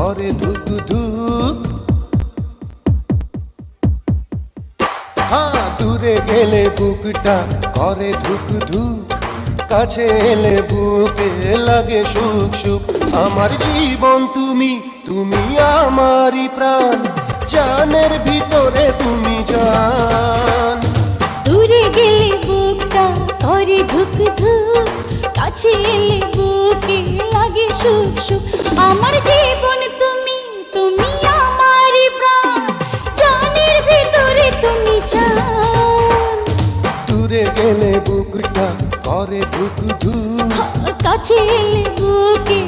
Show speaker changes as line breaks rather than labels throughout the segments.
করে ধুক ধুক হ্যাঁ দূরে গেলে বুকটা করে ধুক ধুক কাছে এলে বুকে লাগে সুখ সুখ। আমার জীবন তুমি তুমি আমারই প্রাণ। জানের ভিতরে তুমি জান।
দূরে গেলে বুকটা করে ধুক ধুক কাছে এলে বুকে লাগে সুখ সুখ। আমার জীবন
দূরে গেলে বুকটা করে ধুক ধুক
কাছে এলে বুকে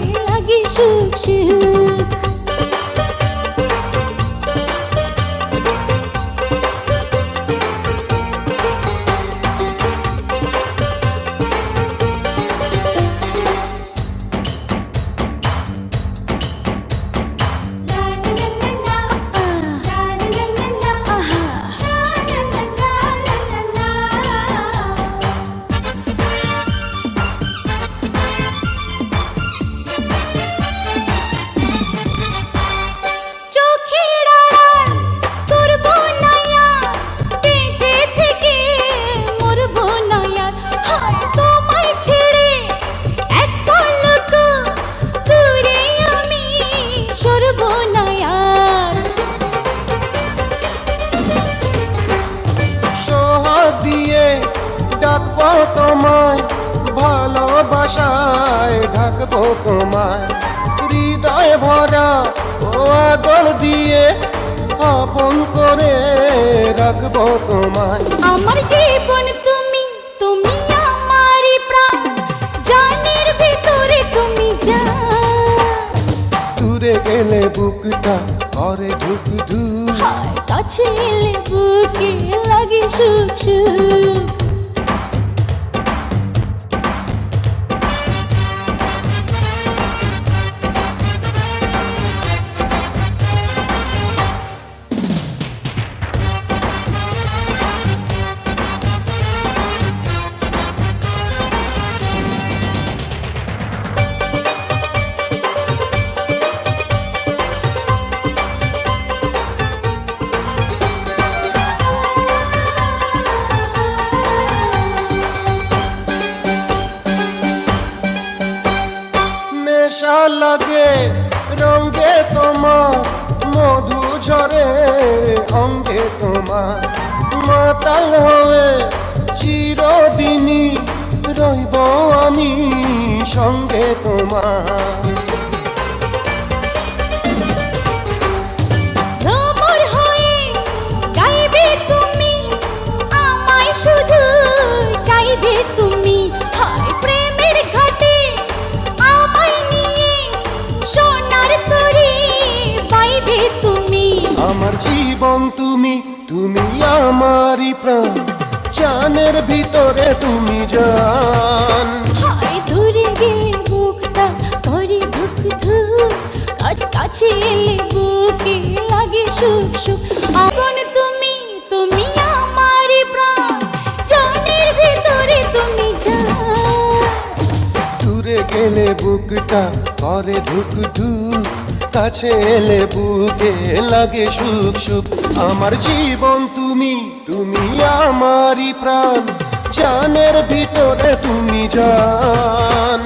তোমায়
ভালোবাসায় ঢাকবো তোমায়। হৃদয় ভরা ও আদর দিয়ে আপন করে রাখব তোমায়।
আমার জীবন তুমি তুমি আমার প্রাণ। জানের ভিতরে তুমি জান
দূরে গেলে বুকটা করে ধুক ধুক
কাছে এলে বুকে লাগে সুখ সুখ
নেশা লাগে রঙ্গে তোমার মধু ঝরে অঙ্গে তোমার মাতাল হয়ে
তুমি তুমি
আমারই প্রাণ। চানের ভিতরে তুমি
হায় দূরে গেলে বুকটা করে ধুক ধুক। কাছ- এলে বুকে লাগে সুখ সুখ। আপন তুমি তুমি আমার প্রাণ। জানের ভিতরে তুমি
দূরে গেলে বুকটা করে ধুক ধুক। কাছে এলে বুকে লাগে সুখ সুখ। আমার জীবন তুমি তুমি আমারই প্রাণ। জানের ভিতরে তুমি জান।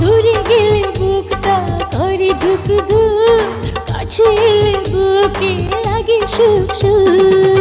দূরে গেলে বুকটা করে ধুক ধুক কাছে এলে বুকে লাগে সুখ সুখ।